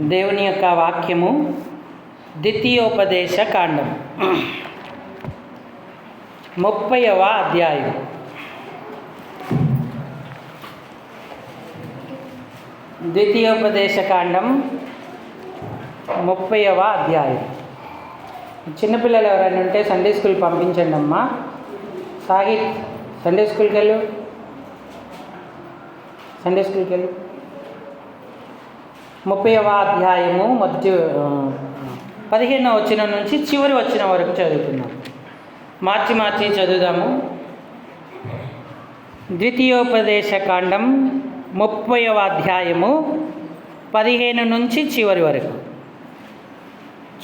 దేవుని యొక్క వాక్యము ద్వితీయోపదేశ కాండం. ముప్పైవ అధ్యాయం. ద్వితీయోపదేశ కాండం ముప్పైవ అధ్యాయం. చిన్నపిల్లలు ఎవరైనా ఉంటే సండే స్కూల్ పంపించండి అమ్మా. సాహిత్ సండే స్కూల్కి వెళ్ళు. సండే స్కూల్కి వెళ్ళు. ముప్పైవ అధ్యాయము మొదటి పదిహేనవ వచ్చిన నుంచి చివరి వచ్చిన వరకు చదువుతున్నాం మార్చి మార్చి చదువుదాము. ద్వితీయోపదేశ కాండం ముప్పైవ అధ్యాయము పదిహేను నుంచి చివరి వరకు.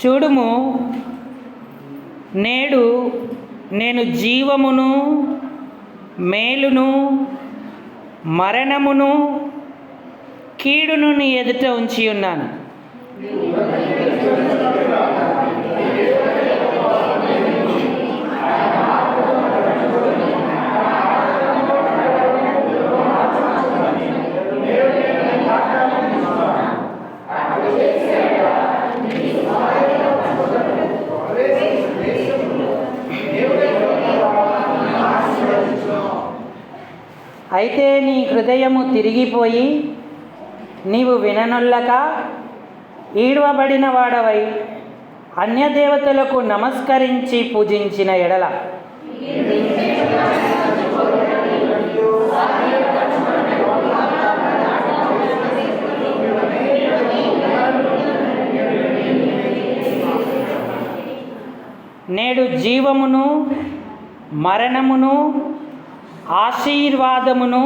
చూడుము నేడు నేను జీవమును మేలును మరణమును కీడును నీ ఎదుట ఉంచి ఉన్నాను. అయితే నీ హృదయము తిరిగిపోయి నీవు విననొల్లక ఈడవబడిన వాడవై అన్యదేవతలకు నమస్కరించి పూజించిన ఎడల. నేడు జీవమును మరణమును ఆశీర్వాదమును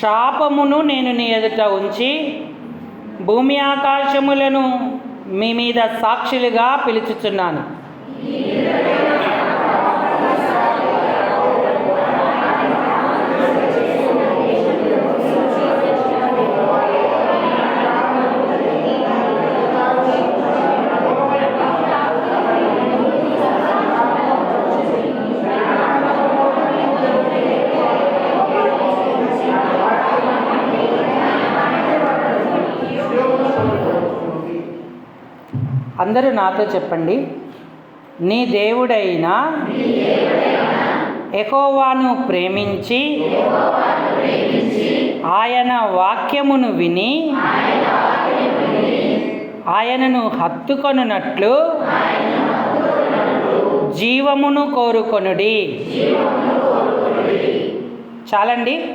శాపమును నేను నీ ఎదుట ఉంచి భూమి ఆకాశములను మీ మీద సాక్షులుగా పిలుచుచున్నాను. అందరూ నాతో చెప్పండి. నీ దేవుడైన ఎకోవాను ప్రేమించి ఆయన వాక్యమును విని ఆయనను హత్తుకొనున్నట్లు జీవమును కోరుకొనుడి. చాలండి.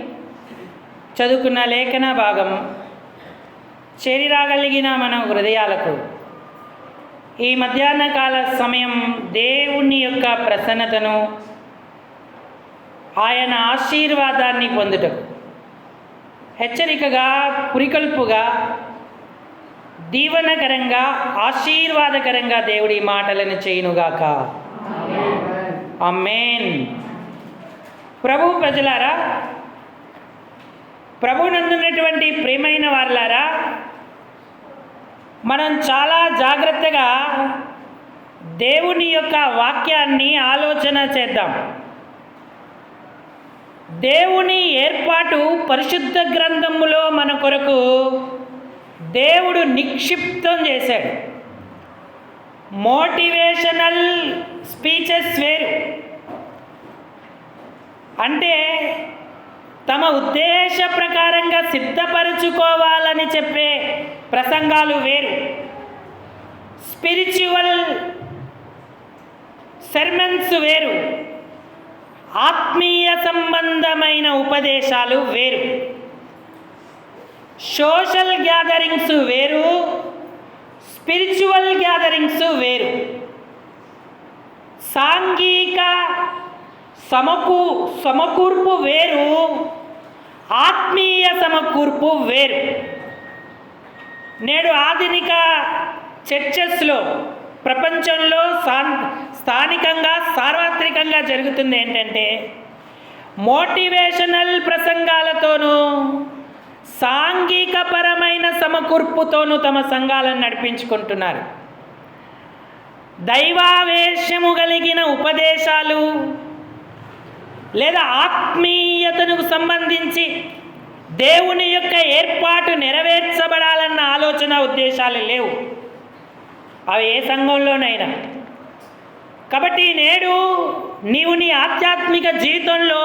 చదువుకున్న లేఖన భాగం. చేరిరాగలిగిన మన హృదయాలకు ఈ మధ్యాహ్న కాల సమయం దేవుని యొక్క ప్రసన్నతను ఆయన ఆశీర్వాదాన్ని పొందుటకు. హెచ్చరికగా పురికల్పుగా దీవనకరంగా ఆశీర్వాదకరంగా దేవుడి మాటలను చేయునుగాక. అమ్మేన్ ప్రభు ప్రజలారా ప్రభునందున్నటువంటి ప్రేమైన వారులారా మనం చాలా జాగ్రత్తగా దేవుని యొక్క వాక్యాన్ని ఆలోచన చేద్దాం. దేవుని ఏర్పాటు పరిశుద్ధ గ్రంథములో మన కొరకు దేవుడు నిక్షిప్తం చేశాడు. మోటివేషనల్ స్పీచెస్ వేరు. అంటే తమ ఉద్దేశ ప్రకారంగా సిద్ధపరచుకోవాలని చెప్పే ప్రసంగాలు వేరు. స్పిరిచువల్ సెర్మన్స్ వేరు. ఆత్మీయ సంబంధమైన ఉపదేశాలు వేరు. సోషల్ గ్యాదరింగ్స్ వేరు. స్పిరిచువల్ గ్యాదరింగ్స్ వేరు. సాంఘిక సమకూ సమకూర్పు వేరు ఆత్మీయ సమకూర్పు వేరు. నేడు ఆధునిక చర్చెస్లో ప్రపంచంలో స్థానికంగా సార్వత్రికంగా జరుగుతుంది ఏంటంటే మోటివేషనల్ ప్రసంగాలతోనూ సాంఘికపరమైన సమకూర్పుతోనూ తమ సంఘాలను నడిపించుకుంటున్నారు. దైవావేశము కలిగిన ఉపదేశాలు లేదా ఆత్మీయతను సంబంధించి దేవుని యొక్క ఏర్పాటు నెరవేర్చబడాలన్న ఆలోచన ఆలోచన ఉద్దేశాలు లేవు. అవి ఏ సంఘంలోనైనా. కాబట్టి నేడు నీవు నీ ఆధ్యాత్మిక జీవితంలో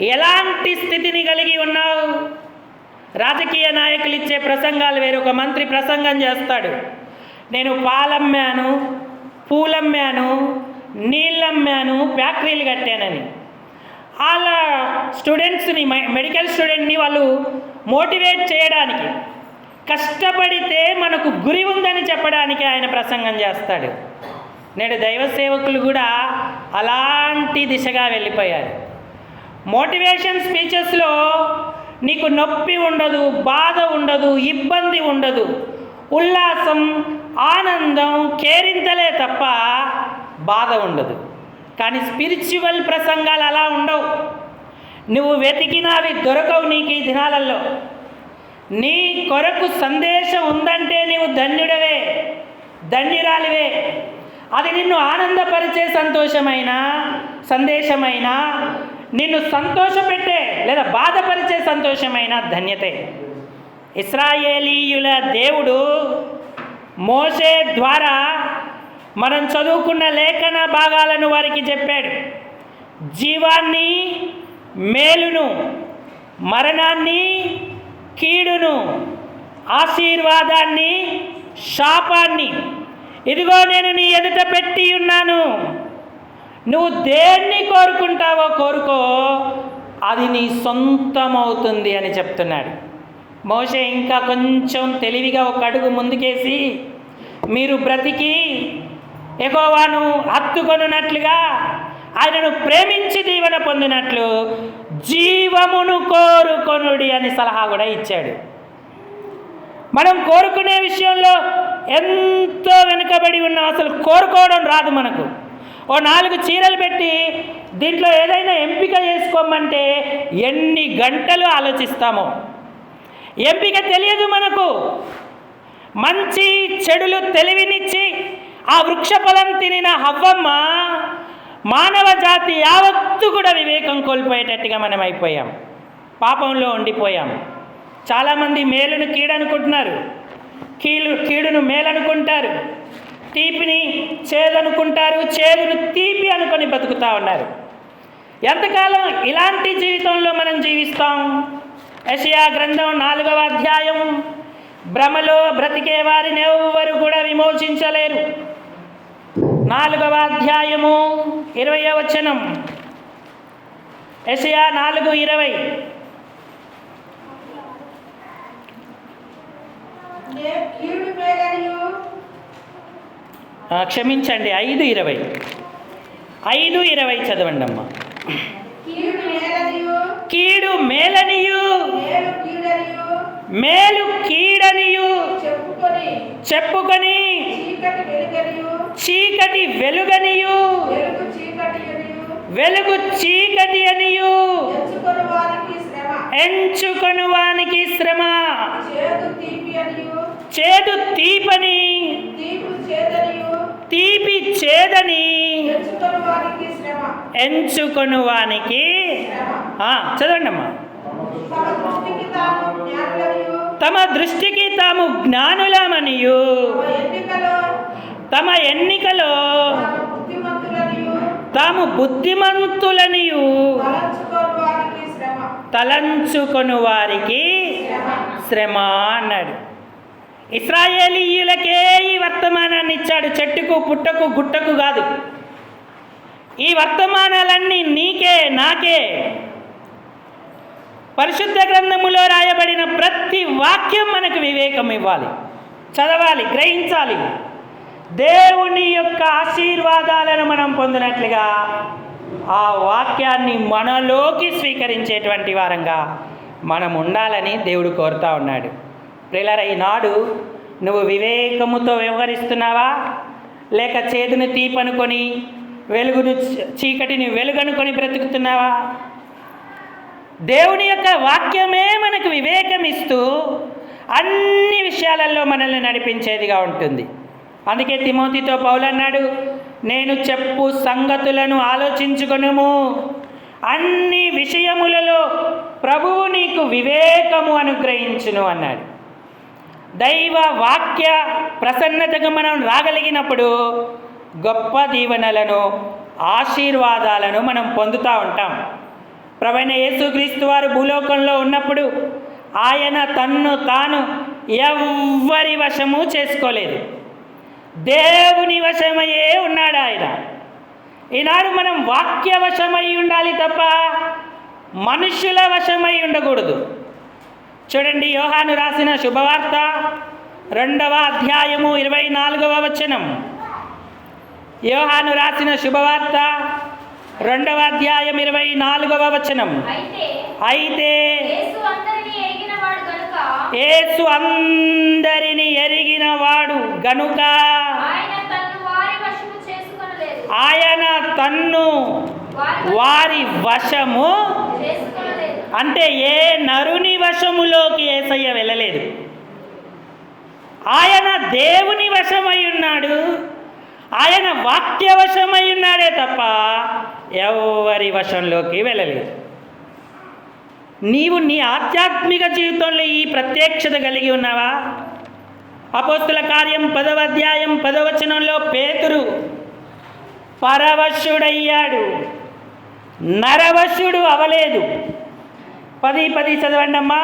ఎలాంటి స్థితిని కలిగి ఉన్నావు? రాజకీయ నాయకులు ఇచ్చే ప్రసంగాలు వేరు ఒక మంత్రి ప్రసంగం చేస్తాడు. నేను పాలమ్మాను పూలమ్మాను నీళ్ళమ్మాను ఫ్యాక్టరీలు కట్టానని. వాళ్ళ స్టూడెంట్స్ని మె- మెడికల్ స్టూడెంట్ని వాళ్ళు మోటివేట్ చేయడానికి కష్టపడితే మనకు గురి ఉందని చెప్పడానికి ఆయన ప్రసంగం చేస్తాడు. నేడు దైవ సేవకులు కూడా అలాంటి దిశగా వెళ్ళిపోయారు. మోటివేషన్ స్పీచెస్లో నీకు నొప్పి ఉండదు బాధ ఉండదు ఇబ్బంది ఉండదు ఉల్లాసం ఆనందం కేరింతలే తప్ప బాధ ఉండదు. కానీ స్పిరిచువల్ ప్రసంగాలు అలా ఉండవు. నువ్వు వెతికినవి దొరకవు నీకు ఈ దినాలలో. నీ కొరకు సందేశం ఉందంటే నీవు ధన్యుడవే ధన్యురాలివే. అది నిన్ను ఆనందపరిచే సంతోషమైన సందేశమైన నిన్ను సంతోషపెట్టే లేదా బాధపరిచే సంతోషమైన ధన్యతే. ఇస్రాయేలీయుల దేవుడు మోసే ద్వారా మనం చదువుకున్న లేఖన భాగాలను వారికి చెప్పాడు. జీవాన్ని మేలును మరణాన్ని కీడును ఆశీర్వాదాన్ని శాపాన్ని. ఇదిగో నేను నీ ఎదుట పెట్టి ఉన్నాను. నువ్వు దేన్ని కోరుకుంటావో కోరుకో అది నీ సొంతమవుతుంది అని చెప్తున్నాడు. మోషే ఇంకా కొంచెం తెలివిగా ఒక అడుగు ముందుకేసి మీరు బ్రతికి ఎగోవాను హత్తుకొనున్నట్లుగా ఆయనను ప్రేమించి దీవెన పొందినట్లు జీవమును కోరుకొనుడి అని సలహా కూడా ఇచ్చాడు. మనం కోరుకునే విషయంలో ఎంతో వెనుకబడి ఉన్నాం. అసలు కోరుకోవడం రాదు మనకు. ఓ నాలుగు చీరలు పెట్టి దీంట్లో ఏదైనా ఎంపిక చేసుకోమంటే ఎన్ని గంటలు ఆలోచిస్తామో. ఎంపిక తెలియదు మనకు. మంచి చెడులు తెలివినిచ్చి ఆ వృక్ష ఫలం తినిన హవ్వమ్మ మానవ జాతి యావత్తు కూడా వివేకం కోల్పోయేటట్టుగా మనం అయిపోయాం. పాపంలో ఉండిపోయాం. చాలామంది మేలును కీడనుకుంటున్నారు. కీలు కీడును మేలనుకుంటారు. తీపిని చేదనుకుంటారు చేదును తీపి అనుకొని బతుకుతా ఉన్నారు. ఎంతకాలం ఇలాంటి జీవితంలో మనం జీవిస్తాం? యషయా గ్రంథం నాలుగవ అధ్యాయం. భ్రమలో బ్రతికే వారిని ఎవ్వరు కూడా విమోచించలేరు. నాలుగవ అధ్యాయము ఇరవై వచనం. ఎసయా నాలుగు ఇరవై. క్షమించండి ఐదు ఇరవై. ఐదు ఇరవై చదవండి అమ్మ కీడు మేలనియు. మేలు కీడనియు మేలు కీడనియు. చెప్పుకొని చీకటి వెలుగనియు. వెలుగు చీకటి అనియు. ఎంచుకొని వానికి శ్రమ. చేదు తీపని. తీపు చేదని. ఎంచుకొని వానికి చదవండి అమ్మా తమ దృష్టికి తాము జ్ఞానులమనియు. తమ ఎన్నికలో తమ బుద్ధిమంతులనియు. తలంచుకొని వారికి శ్రమ అన్నాడు. ఇస్రాయేలీయులకే ఈ వర్తమానాన్ని ఇచ్చాడు. చెట్టుకు పుట్టకు గుట్టకు కాదు. ఈ వర్తమానాలన్నీ నీకే నాకే. పరిశుద్ధ గ్రంథములో రాయబడిన ప్రతి వాక్యం మనకు వివేకం ఇవ్వాలి. చదవాలి గ్రహించాలి. దేవుని యొక్క ఆశీర్వాదాలను మనం పొందినట్లుగా ఆ వాక్యాన్ని మనలోకి స్వీకరించేటువంటి వారంగా మనం ఉండాలని దేవుడు కోరుతా ఉన్నాడు. ప్రిలర ఈనాడు నువ్వు వివేకముతో వ్యవహరిస్తున్నావా? లేక చేదును తీపనుకొని వెలుగును చీకటిని వెలుగనుకొని బ్రతుకుతున్నావా? దేవుని యొక్క వాక్యమే మనకు వివేకం ఇస్తూ అన్ని విషయాలలో మనల్ని నడిపించేదిగా ఉంటుంది. అందుకే తిమోతితో పౌలన్నాడు నేను చెప్పు సంగతులను ఆలోచించుకొనుము. అన్ని విషయములలో ప్రభువు నీకు వివేకము అనుగ్రహించును అన్నాడు. దైవ వాక్య ప్రసన్నతగా మనం రాగలిగినప్పుడు గొప్ప దీవెనలను ఆశీర్వాదాలను మనం పొందుతూ ఉంటాం. ప్రవీణ యేసుక్రీస్తు వారు భూలోకంలో ఉన్నప్పుడు ఆయన తన్ను తాను ఎవ్వరి వశము చేసుకోలేదు. దేవుని వశమయ్యే ఉన్నాడు ఆయన. ఈనాడు మనం వాక్య వశమై ఉండాలి తప్ప మనుషుల వశమై ఉండకూడదు. చూడండి యోహాను రాసిన శుభవార్త రెండవ అధ్యాయము ఇరవై నాలుగవ వచనం. యోహాను రాసిన శుభవార్త రెండవ అధ్యాయం ఇరవై నాలుగవ వచనం. అయితే యేసు అందరినీ ఎరిగిన వాడు గనుక ఆయన తన్ను వారి వశము అంటే ఏ నరుని వశములోకి ఏసయ్య వెళ్ళలేదు. ఆయన దేవుని వశమై ఉన్నాడు. ఆయన వాక్య వశమై ఉన్నాడే తప్ప ఎవరి వశంలోకి వెళ్ళలేదు. నీవు నీ ఆధ్యాత్మిక జీవితంలో ఈ ప్రత్యక్షత కలిగి ఉన్నావా? అపోస్తుల కార్యం పదవ అధ్యాయం పదవచనంలో పేతురు పరవశుడయ్యాడు. నరవశుడు అవలేదు. పది పది చదవండి అమ్మా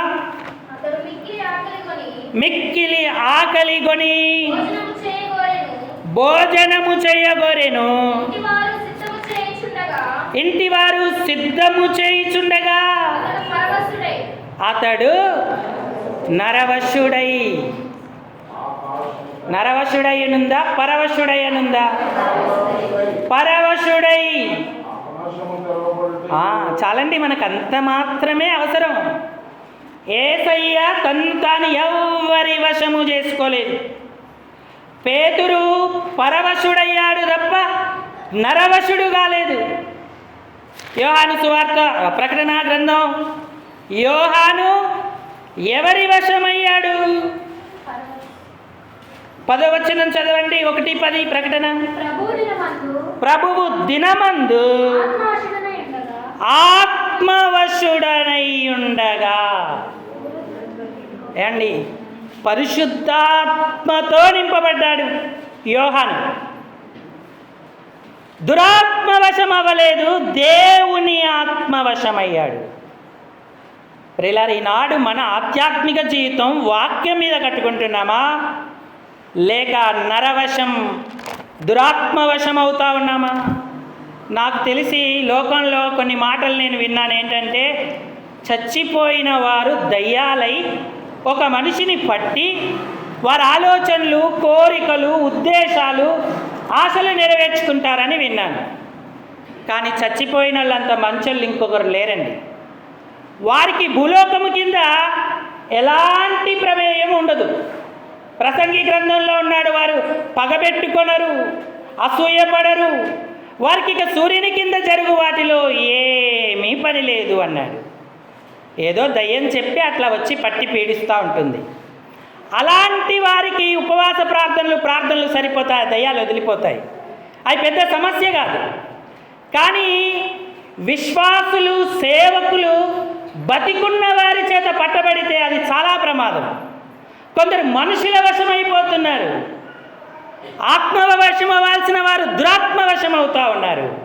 మిక్కిలి ఆకలి కొని భోజనము చేయగోరెను. భోజనము చేయగోరెను ఇంటి వారు సిద్ధము చేయుచుండగా అతడు నరవశుడై. నరవశుడయ్యనుందా? పరవశుడయ్యనుందా? పరవశుడై. చాలండి మనకు అంత మాత్రమే అవసరం. ఏసయ్య తను తాను ఎవ్వరి వశము చేసుకోలేదు. పేతురు పరవశుడయ్యాడు తప్ప నరవశుడు కాలేదు. యోహాను సువార్త ప్రకటన గ్రంథం. యోహాను ఎవరి వశమయ్యాడు? పదవచనం చదవండి ఒకటి పది ప్రకటన. ప్రభువు దినమందు ఆత్మవశుడనై ఉండగా. ఆత్మవశుడనై పరిశుద్ధాత్మతో నింపబడ్డాడు యోహాను. దురాత్మవశం అవ్వలేదు దేవుని ఆత్మవశమయ్యాడు. ప్రిలారు ఈనాడు మన ఆధ్యాత్మిక జీవితం వాక్యం మీద కట్టుకుంటున్నామా? లేక నరవశం దురాత్మవశం అవుతా ఉన్నామా? నాకు తెలిసి లోకంలో కొన్ని మాటలు నేను విన్నాను ఏంటంటే చచ్చిపోయిన వారు దయ్యాలై ఒక మనిషిని పట్టి వారి ఆలోచనలు కోరికలు ఉద్దేశాలు ఆశలు నెరవేర్చుకుంటారని విన్నాను. కానీ చచ్చిపోయిన వాళ్ళంత మంచళ్ళు ఇంకొకరు లేరండి. వారికి భూలోకము కింద ఎలాంటి ప్రమేయం ఉండదు. ప్రసంగి గ్రంథంలో ఉన్నాడు వారు పగబెట్టుకొనరు అసూయపడరు వారికి ఇక సూర్యుని కింద జరుగు వాటిలో ఏమీ పని లేదు అన్నాడు. ఏదో దయ్యం చెప్పి అట్లా వచ్చి పట్టి పీడిస్తూ ఉంటుంది. అలాంటి వారికి ఉపవాస ప్రార్థనలు ప్రార్థనలు సరిపోతాయి దయ్యాలు వదిలిపోతాయి. అవి పెద్ద సమస్య కాదు. కానీ విశ్వాసులు సేవకులు బతికున్న వారి చేత పట్టబడితే అది చాలా ప్రమాదం. కొందరు మనుషుల వశమైపోతున్నారు. ఆత్మవ వశం అవ్వాల్సిన వారు దురాత్మ వశం అవుతూ ఉన్నారు.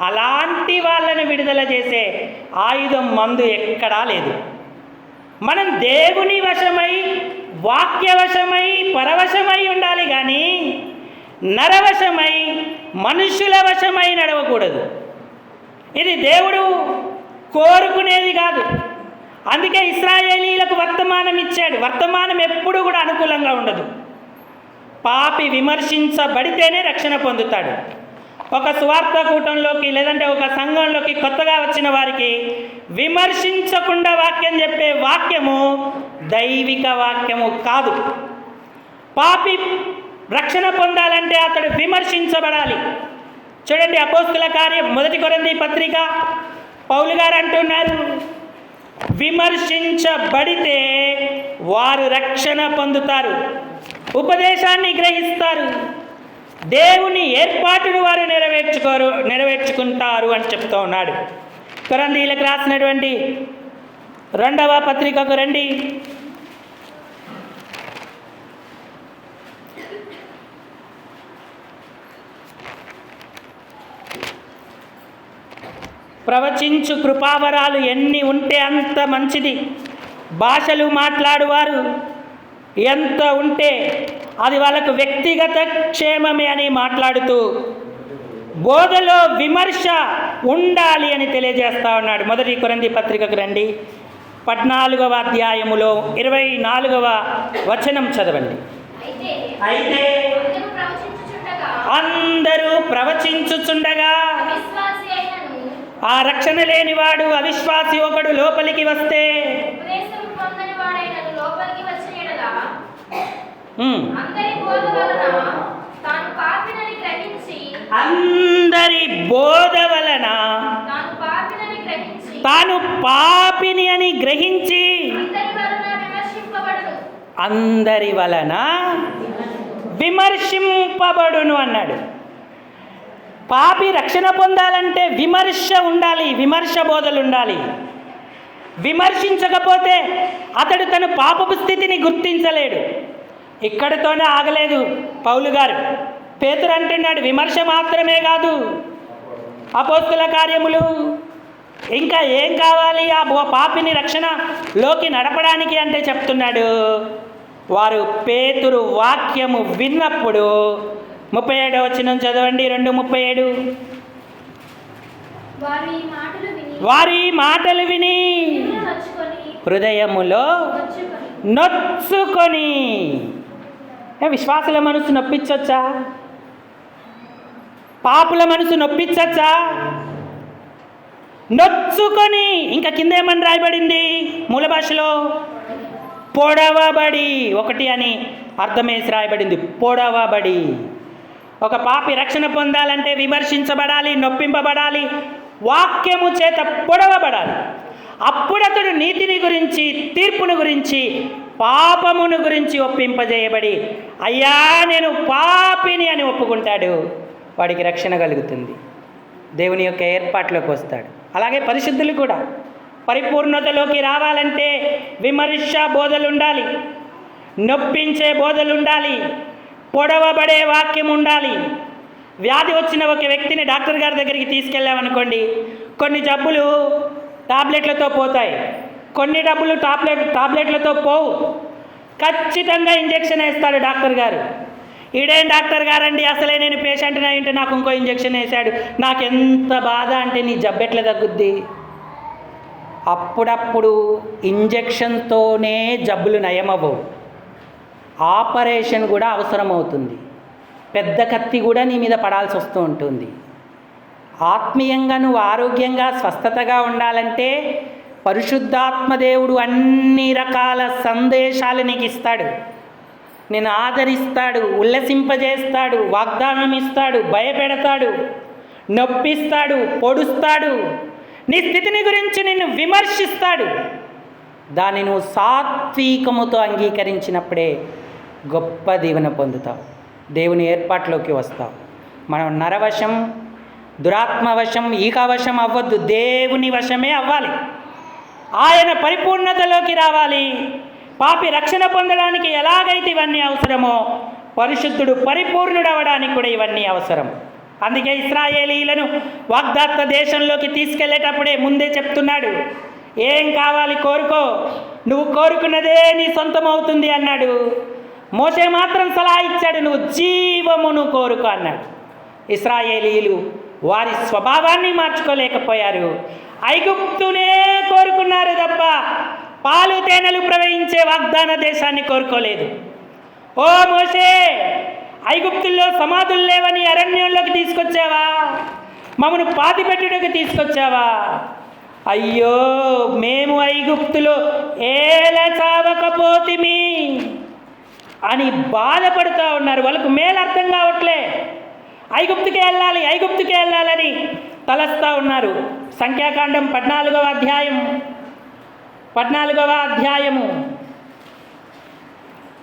అలాంటి వాళ్ళను విడుదల చేసే ఆయుధం మందు ఎక్కడా లేదు. మనం దేవుని వశమై వాక్యవశమై పరవశమై ఉండాలి కానీ నరవశమై మనుషుల వశమై నడవకూడదు. ఇది దేవుడు కోరుకునేది కాదు. అందుకే ఇస్రాయేలీలకు వర్తమానం ఇచ్చాడు. వర్తమానం ఎప్పుడు కూడా అనుకూలంగా ఉండదు. పాపి విమర్శించబడితేనే రక్షణ పొందుతాడు. ఒక స్వార్థ కూటంలోకి లేదంటే ఒక సంఘంలోకి కొత్తగా వచ్చిన వారికి విమర్శించకుండా వాక్యం చెప్పే వాక్యము దైవిక వాక్యము కాదు. పాపి రక్షణ పొందాలంటే అతడు విమర్శించబడాలి. చూడండి అపోస్తుల కార్యం మొదటి కొరంది పత్రిక పౌలు గారు అంటున్నారు విమర్శించబడితే వారు రక్షణ పొందుతారు ఉపదేశాన్ని గ్రహిస్తారు దేవుని ఏర్పాటును వారు నెరవేర్చుకోరు నెరవేర్చుకుంటారు అని చెప్తూ ఉన్నాడు. కొరందీలకు రాసినటువంటి రెండవ పత్రికకు రండి. ప్రవచించు కృపావరాలు ఎన్ని ఉంటే అంత మంచిది. భాషలు మాట్లాడువారు ఎంత ఉంటే అది వాళ్ళకు వ్యక్తిగత క్షేమమే అని మాట్లాడుతూ బోధలో విమర్శ ఉండాలి అని తెలియజేస్తా ఉన్నాడు. మొదటి కొరంది పత్రికకు రండి పద్నాలుగవ అధ్యాయములో ఇరవై నాలుగవ వచనం చదవండి. అయితే అందరూ ప్రవచించుచుండగా ఆ రక్షణ లేనివాడు అవిశ్వాసి ఒకడు లోపలికి వస్తే ఉపదేశం పొందని వాడైనను లోపలికి వచ్చిన ఎడల ఉమ్, అందరి బోధ వలన తాను పాపిని అని గ్రహించి అందరి వలన విమర్శింపబడును అన్నాడు. పాపి రక్షణ పొందాలంటే విమర్శ ఉండాలి విమర్శ బోధలు ఉండాలి. విమర్శించకపోతే అతడు తన పాపపు స్థితిని గుర్తించలేడు. ఇక్కడితోనే ఆగలేదు పౌలు గారు. పేతురు అంటున్నాడు విమర్శ మాత్రమే కాదు అపోస్తుల కార్యములు. ఇంకా ఏం కావాలి? ఆ పాపిని రక్షణలోకి నడపడానికి అంటే చెప్తున్నాడు. వారు పేతురు వాక్యము విన్నప్పుడు ముప్పై ఏడో వచ్చిన చదవండి రెండు ముప్పై ఏడు. వారు మాటలు విని హృదయములో నొచ్చుకొని ఏ విశ్వాసుల మనసు నొప్పించవచ్చా పాపుల మనసు నొప్పించచ్చా? నొచ్చుకొని ఇంకా కింద ఏమని రాయబడింది మూల భాషలో? పొడవబడి. ఒకటి అని అర్థమేసి రాయబడింది. పొడవబడి. ఒక పాపి రక్షణ పొందాలంటే విమర్శించబడాలి నొప్పింపబడాలి వాక్యము చేత పొడవబడాలి. అప్పుడతడు నీతిని గురించి తీర్పును గురించి పాపమును గురించి ఒప్పింపజేయబడి అయ్యా నేను పాపిని అని ఒప్పుకుంటాడు. వాడికి రక్షణ కలుగుతుంది. దేవుని యొక్క ఏర్పాట్లోకి వస్తాడు. అలాగే పరిశుద్ధులు కూడా పరిపూర్ణతలోకి రావాలంటే విమర్శ బోధలు ఉండాలి నొప్పించే బోధలు ఉండాలి పొడవబడే వాక్యం ఉండాలి. వ్యాధి వచ్చిన ఒక వ్యక్తిని డాక్టర్ గారి దగ్గరికి తీసుకెళ్ళామనుకోండి కొన్ని జబ్బులు టాబ్లెట్లతో పోతాయి. కొన్ని డబ్బులు టాబ్లెట్ టాబ్లెట్లతో పోవు. ఖచ్చితంగా ఇంజెక్షన్ వేస్తాడు డాక్టర్ గారు. ఈడేం డాక్టర్ గారండి? అసలే నేను పేషెంట్ని అయింటే నాకు ఇంకో ఇంజెక్షన్ వేశాడు. నాకు ఎంత బాధ అంటే నీ జబ్బెట్ల తగ్గుద్ది? అప్పుడప్పుడు ఇంజెక్షన్తోనే జబ్బులు నయమవ్వవు. ఆపరేషన్ కూడా అవసరమవుతుంది. పెద్ద కత్తి కూడా నీ మీద పడాల్సి వస్తూ ఉంటుంది. ఆత్మీయంగా నువ్వు ఆరోగ్యంగా స్వస్థతగా ఉండాలంటే పరిశుద్ధాత్మదేవుడు అన్ని రకాల సందేశాలు నీకు ఇస్తాడు నేను ఆదరిస్తాడు ఉల్లసింపజేస్తాడు వాగ్దానం ఇస్తాడు భయపెడతాడు నొప్పిస్తాడు పొడుస్తాడు. నీ స్థితిని గురించి నిన్ను విమర్శిస్తాడు. దాన్ని నువ్వు సాత్వికముతో అంగీకరించినప్పుడే గొప్ప దీవెన పొందుతావు. దేవుని ఏర్పాట్లోకి వస్తావు. మనం నరవశం దురాత్మవశం ఈకవశం అవ్వద్దు. దేవుని వశమే అవ్వాలి. ఆయన పరిపూర్ణతలోకి రావాలి. పాపి రక్షణ పొందడానికి ఎలాగైతే ఇవన్నీ అవసరమో పరిశుద్ధుడు పరిపూర్ణుడవడానికి కూడా ఇవన్నీ అవసరం. అందుకే ఇస్రాయేలీలను వాగ్దాత్త దేశంలోకి తీసుకెళ్ళేటప్పుడే ముందే చెప్తున్నాడు. ఏం కావాలి కోరుకో. నువ్వు కోరుకున్నదే నీ సొంతం అవుతుంది అన్నాడు. మోసే మాత్రం సలహా ఇచ్చాడు. నువ్వు జీవమును కోరుకో అన్నాడు. ఇస్రాయేలీలు వారి స్వభావాన్ని మార్చుకోలేకపోయారు. ఐగుప్తునే కోరుకున్నారు తప్ప పాలు తేనెలు ప్రవహించే వాగ్దాన దేశాన్ని కోరుకోలేదు. ఓ మోసే ఐగుప్తుల్లో సమాధులు లేవని అరణ్యంలోకి తీసుకొచ్చావా? మమ్మను పాతిపెట్టుడికి తీసుకొచ్చావా? అయ్యో మేము ఐగుప్తులో ఏల చావకపోతిమి అని బాధపడుతూ ఉన్నారు. వాళ్ళకు మేలు అర్థం కావట్లే. ఐగుప్తుకే వెళ్ళాలి ఐగుప్తుకే వెళ్ళాలని తలస్తా ఉన్నారు. సంఖ్యాకాండం పద్నాలుగవ అధ్యాయం. పద్నాలుగవ అధ్యాయము.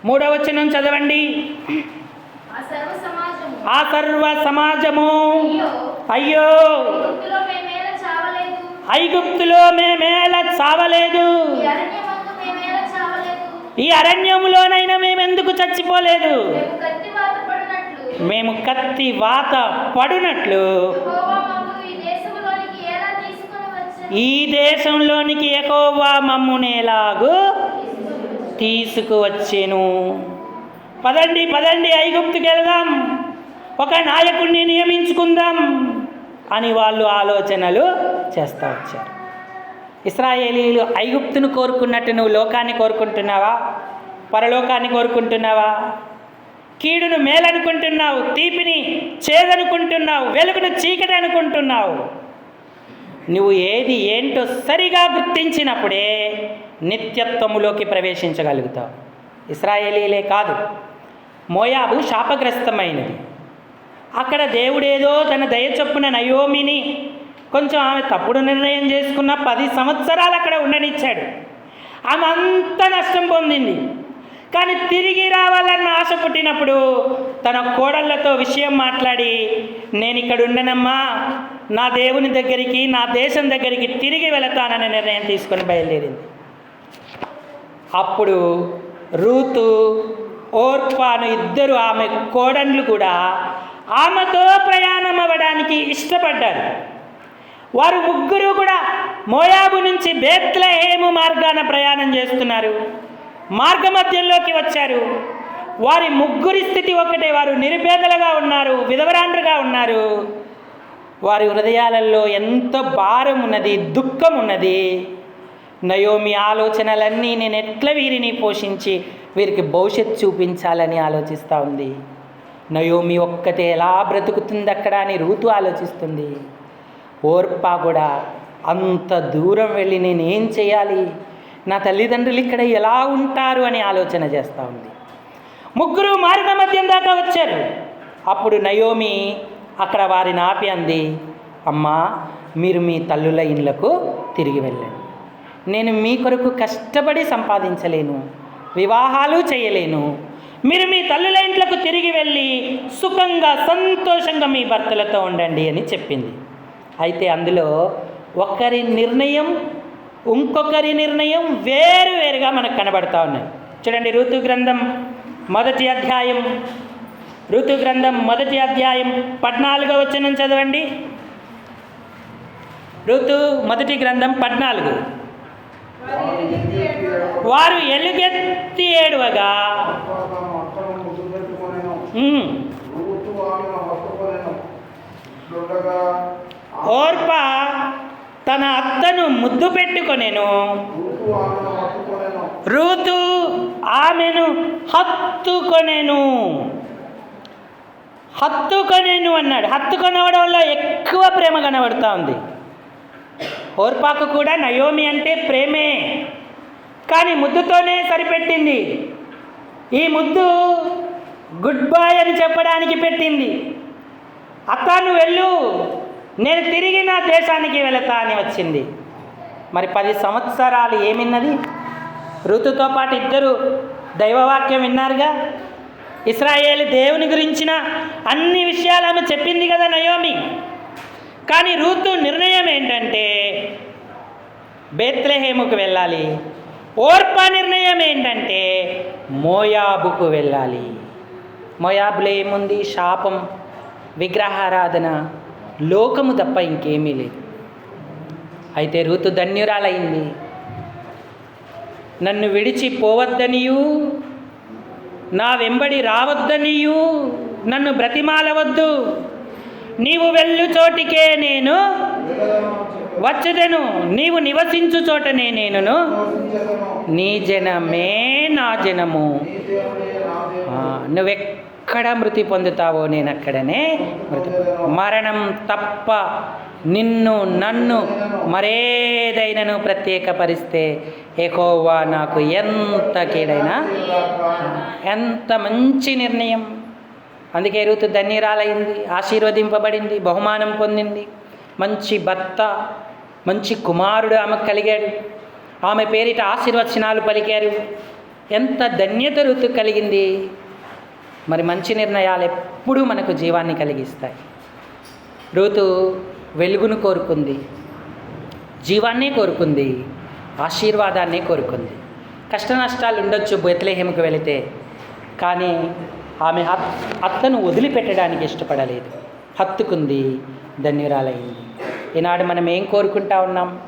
మూడవ వచనం చదవండి. ఆ సర్వ సమాజము. అయ్యో. ఐగుప్తులో మేమేల చావలేదు. ఈ అరణ్యమందు మేమేల చావలేదు. ఈ అరణ్యములోనైనా మేమెందుకు చచ్చిపోలేదు? మేము కత్తి వాత పడినట్లు పడునట్లు ఈ దేశంలోనికి ఎకోవా మమ్మునేలాగు తీసుకువచ్చెను. పదండి పదండి ఐగుప్తుకి వెళ్దాం. ఒక నాయకుడిని నియమించుకుందాం అని వాళ్ళు ఆలోచనలు చేస్తూ వచ్చారు. ఇస్రాయేలీలు ఐగుప్తును కోరుకున్నట్టు నువ్వు లోకాన్ని కోరుకుంటున్నావా? పరలోకాన్ని కోరుకుంటున్నావా? కీడును మేలనుకుంటున్నావు తీపిని చేదనుకుంటున్నావు వెలుగును చీకటి అనుకుంటున్నావు. నువ్వు ఏది ఏంటో సరిగా గుర్తించినప్పుడే నిత్యత్వములోకి ప్రవేశించగలుగుతావు. ఇస్రాయేలీలే కాదు మోయాబు శాపగ్రస్తమైనది. అక్కడ దేవుడేదో తన దయ చొప్పున నయోమిని కొంచెం ఆమె తప్పుడు నిర్ణయం చేసుకున్న పది సంవత్సరాలు అక్కడ ఉండనిచ్చాడు. ఆమె అంత నష్టం పొందింది. కానీ తిరిగి రావాలన్న ఆశ పుట్టినప్పుడు తన కోడళ్ళతో విషయం మాట్లాడి నేను ఇక్కడ ఉండనమ్మా నా దేవుని దగ్గరికి నా దేశం దగ్గరికి తిరిగి వెళతాననే నిర్ణయం తీసుకొని బయలుదేరింది. అప్పుడు రూతు ఓర్పాను ఇద్దరు ఆమె కోడళ్ళు కూడా ఆమెతో ప్రయాణం అవ్వడానికి ఇష్టపడ్డారు. వారు ముగ్గురు కూడా మోయాబు నుంచి బేత్లహేము మార్గాన ప్రయాణం చేస్తున్నారు. మార్గమధ్యంలోకి వచ్చారు. వారి ముగ్గురి స్థితి ఒకటే వారు నిరుపేదలుగా ఉన్నారు విధవరాండ్రుగా ఉన్నారు. వారి హృదయాలలో ఎంత భారం ఉన్నది దుఃఖం ఉన్నది నయోమి ఆలోచనలన్నీ నేను ఎట్లా వీరిని పోషించి వీరికి భవిష్యత్తు చూపించాలని ఆలోచిస్తూ ఉంది. నయోమి ఒక్కతే ఎలా బ్రతుకుతుంది అక్కడ అని రూతు ఆలోచిస్తుంది. ఓర్పా కూడా అంత దూరం వెళ్ళి నేనేం చేయాలి? నా తల్లిదండ్రులు ఇక్కడ ఎలా ఉంటారు అని ఆలోచన చేస్తూ ఉంది. ముగ్గురు మారిన మద్యం దాకా వచ్చారు. అప్పుడు నయోమి అక్కడ వారిని ఆపి అంది అమ్మా మీరు మీ తల్లుల ఇండ్లకు తిరిగి వెళ్ళండి. నేను మీ కొరకు కష్టపడి సంపాదించలేను వివాహాలు చేయలేను. మీరు మీ తల్లుల ఇంట్లకు తిరిగి వెళ్ళి సుఖంగా సంతోషంగా మీ భర్తలతో ఉండండి అని చెప్పింది. అయితే అందులో ఒకరి నిర్ణయం ఇంకొకరి నిర్ణయం వేరు వేరుగా మనకు కనబడతా ఉన్నాయి. చూడండి ఋతు గ్రంథం మొదటి అధ్యాయం. ఋతు గ్రంథం మొదటి అధ్యాయం పద్నాలుగో వచనం చదవండి. ఋతు మొదటి గ్రంథం పద్నాలుగు. వారు ఎలుగెత్తి ఏడువగా. ఓర్ప తన అత్తను ముద్దు పెట్టుకొనెను. రూతు ఆమెను హత్తుకొనెను. హత్తుకొనెను అన్నాడు. హత్తుకొనవడంలో ఎక్కువ ప్రేమ కనబడుతూ ఉంది. ఓర్పాకు కూడా నయోమి అంటే ప్రేమే. కానీ ముద్దుతోనే సరిపెట్టింది. ఈ ముద్దు గుడ్ బాయ్ అని చెప్పడానికి పెట్టింది. అక్క నువ్వు వెళ్ళు. నేను తిరిగి నా దేశానికి వెళతా అని వచ్చింది. మరి పది సంవత్సరాలు ఏమిన్నది? ఋతుతో పాటు ఇద్దరు దైవవాక్యం విన్నారుగా? ఇస్రాయేల్ దేవుని గురించిన అన్ని విషయాలు ఆమె చెప్పింది కదా నయోమి. కానీ ఋతు నిర్ణయం ఏంటంటే బేత్లెహేముకు వెళ్ళాలి. ఓర్పా నిర్ణయం ఏంటంటే మోయాబుకు వెళ్ళాలి. మోయాబులో ఏముంది? శాపం విగ్రహారాధన. లోకము తప్ప ఇంకేమీ లేదు. అయితే ఋతు ధన్యురాలైంది. నన్ను విడిచి పోవద్దనియూ నా వెంబడి రావద్దనియూ నన్ను బ్రతిమాలవద్దు. నీవు వెళ్ళు చోటికే నేను వచ్చదను. నీవు నివసించు చోటనే నేనును. నీ జనమే నా జనము. ఆ, ఎక్కడ మృతి పొందుతావో నేను అక్కడనే మృతి మరణం తప్ప నిన్ను నన్ను మరేదైనను ప్రత్యేకపరిస్తే ఎకోవా నాకు ఎంత కీడైనా? ఎంత మంచి నిర్ణయం? అందుకే ఋతు ధన్యరాలైంది ఆశీర్వదింపబడింది బహుమానం పొందింది. మంచి భర్త మంచి కుమారుడు ఆమెకు కలిగాడు. ఆమె పేరిట ఆశీర్వచనాలు పలికారు. ఎంత ధన్యత ఋతు కలిగింది. మరి మంచి నిర్ణయాలు ఎప్పుడూ మనకు జీవాన్ని కలిగిస్తాయి. ఋతు వెలుగును కోరుకుంది. జీవాన్నే కోరుకుంది. ఆశీర్వాదాన్ని కోరుకుంది. కష్ట నష్టాలు ఉండొచ్చు బెత్లెహేముకు వెళితే కానీ ఆమె అత్తను వదిలిపెట్టడానికి ఇష్టపడలేదు. హత్తుకుంది ధన్యురాలయ్యింది ఈనాడు మనం ఏం కోరుకుంటా ఉన్నాం?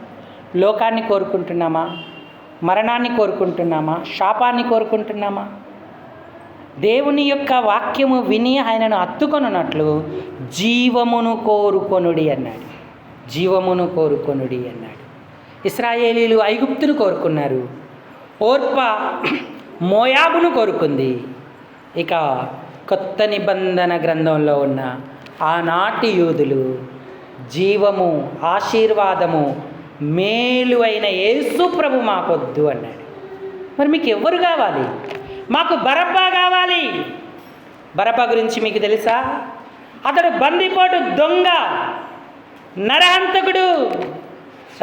లోకాన్ని కోరుకుంటున్నామా? మరణాన్ని కోరుకుంటున్నామా? శాపాన్ని కోరుకుంటున్నామా? దేవుని యొక్క వాక్యము విని ఆయనను అత్తుకొనున్నట్లు జీవమును కోరుకొనుడి అన్నాడు. జీవమును కోరుకొనుడి అన్నాడు. ఇస్రాయేలీలు ఐగుప్తును కోరుకున్నారు. ఓర్ప మోయాబును కోరుకుంది. ఇక కొత్త నిబంధన గ్రంథంలో ఉన్న ఆనాటి యూదులు జీవము ఆశీర్వాదము మేలు అయిన యేసు ప్రభు మాకొద్దు అన్నాడు. మరి మీకు ఎవరు కావాలి? మాకు బరబ్బా కావాలి. బరబ్బా గురించి మీకు తెలుసా? అతడు బందిపోటు దొంగ నరహంతకుడు.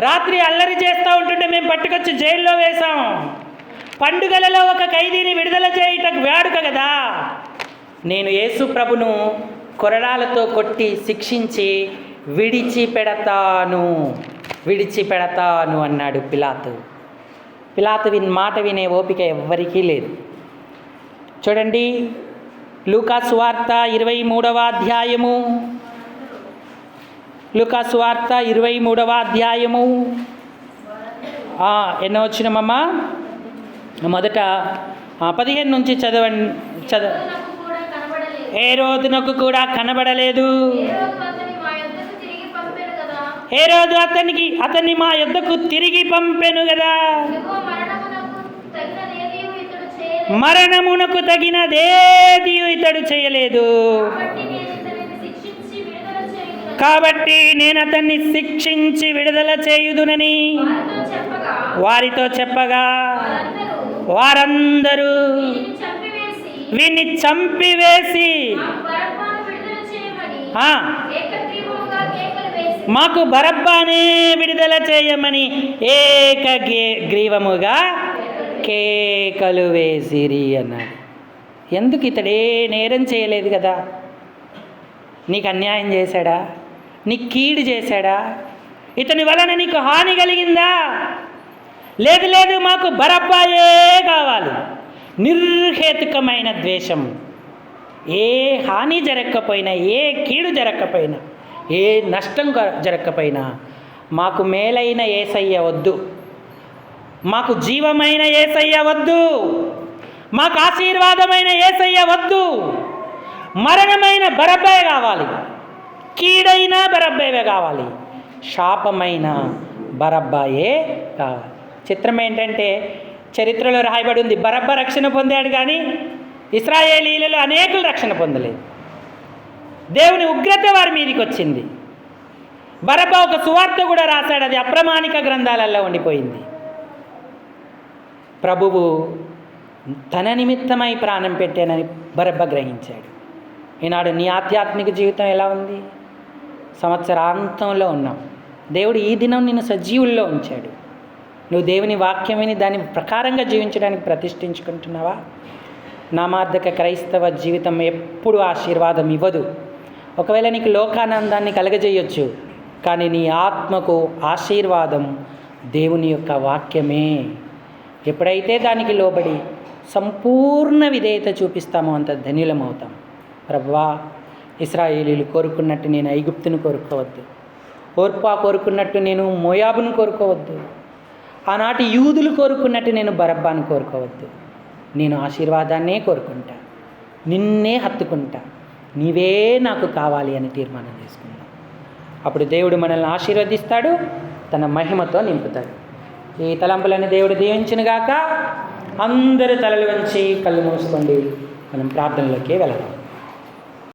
రాత్రి అల్లరి చేస్తూ ఉంటుంటే మేము పట్టుకొచ్చి జైల్లో వేశాం. పండుగలలో ఒక ఖైదీని విడుదల చేయటం వేడుక కదా నేను యేసు ప్రభును కొరడాలతో కొట్టి శిక్షించి విడిచిపెడతాను విడిచిపెడతాను అన్నాడు పిలాతు. పిలాతు విన్ మాట వినే ఓపిక ఎవ్వరికీ లేదు. చూడండి. లూకాసు వార్త ఇరవై మూడవ అధ్యాయము. లూకాసు వార్త ఇరవై మూడవ అధ్యాయము. ఎన్నో వచ్చినమమ్మా? మొదట పదిహేను నుంచి చదవండి. చదవ కూడా కనబడలేదు ఏ రోజునకు కూడా కనబడలేదు. ఏ రోజు ఏ రోజు అతనికి అతన్ని మా యొద్దకు తిరిగి పంపెను కదా ఇదిగో మరణమునకు తగినదేదియు ఇతడు చేయలేదు మరణమునకు తగినదేది ఇతడు చేయలేదు. కాబట్టి నేను అతన్ని శిక్షించి విడుదల చేయుదునని వారితో చెప్పగా వారందరూ వీన్ని చంపివేసి మాకు బరబ్బానే విడుదల చేయమని ఏక గ్రీవముగా కేకలు వేసిరి అన్నాడు ఎందుకు ఇతడే నేరం చేయలేదు కదా? నీకు అన్యాయం చేశాడా? నీకు కీడు చేశాడా? ఇతని వలన నీకు హాని కలిగిందా? లేదు లేదు మాకు బరబ్బాయే కావాలి. నిర్హేతుకమైన ద్వేషం ఏ హాని జరగకపోయినా ఏ కీడు జరగకపోయినా ఏ నష్టం జరగకపోయినా మాకు మేలైన ఏసయ్య వద్దు. మాకు జీవమైన ఏసయ్య వద్దు. మాకు ఆశీర్వాదమైన ఏసయ్య వద్దు. మరణమైన బరబ్బే కావాలి. కీడైన బరబ్బాయే కావాలి. శాపమైన బరబ్బాయే కావాలి. చిత్రం ఏంటంటే చరిత్రలో రాయబడి ఉంది బరబ్బ రక్షణ పొందాడు కానీ ఇస్రాయేలీలలో అనేకులు రక్షణ పొందలేదు. దేవుని ఉగ్రత వారి మీదకి వచ్చింది బరబ్బ ఒక సువార్త కూడా రాశాడు అది అప్రమాణిక గ్రంథాలలో ఉండిపోయింది. ప్రభువు తన నిమిత్తమై ప్రాణం పెట్టానని బరబ్బ గ్రహించాడు. ఈనాడు నీ ఆధ్యాత్మిక జీవితం ఎలా ఉంది? సంవత్సరాంతంలో ఉన్నాం దేవుడు ఈ దినం నిన్ను సజీవుల్లో ఉంచాడు. నువ్వు దేవుని వాక్యం విని దాని ప్రకారంగా జీవించడానికి ప్రతిష్ఠించుకుంటున్నావా? నామార్థక క్రైస్తవ జీవితం ఎప్పుడు ఆశీర్వాదం ఇవ్వదు. ఒకవేళ నీకు లోకానందాన్ని కలగజేయొచ్చు కానీ నీ ఆత్మకు ఆశీర్వాదం దేవుని యొక్క వాక్యమే. ఎప్పుడైతే దానికి లోబడి సంపూర్ణ విధేయత చూపిస్తామో అంత ధనిలమవుతాం ప్రభా ఇస్రాయేలీలు కోరుకున్నట్టు నేను ఐగుప్తును కోరుకోవద్దు. ఓర్పా కోరుకున్నట్టు నేను మోయాబును కోరుకోవద్దు. ఆనాటి యూదులు కోరుకున్నట్టు నేను బరబ్బాను కోరుకోవద్దు. నేను ఆశీర్వాదాన్నే కోరుకుంటా. నిన్నే హత్తుకుంటా. నీవే నాకు కావాలి అని తీర్మానం చేసుకుందాం. అప్పుడు దేవుడు మనల్ని ఆశీర్వదిస్తాడు తన మహిమతో నింపుతాడు. ఈ తలంపులను దేవుడు దీవించినగాక అందరూ తలలు వంచి కళ్ళు మూసుకోండి. మనం ప్రార్థనలోకి వెళదాం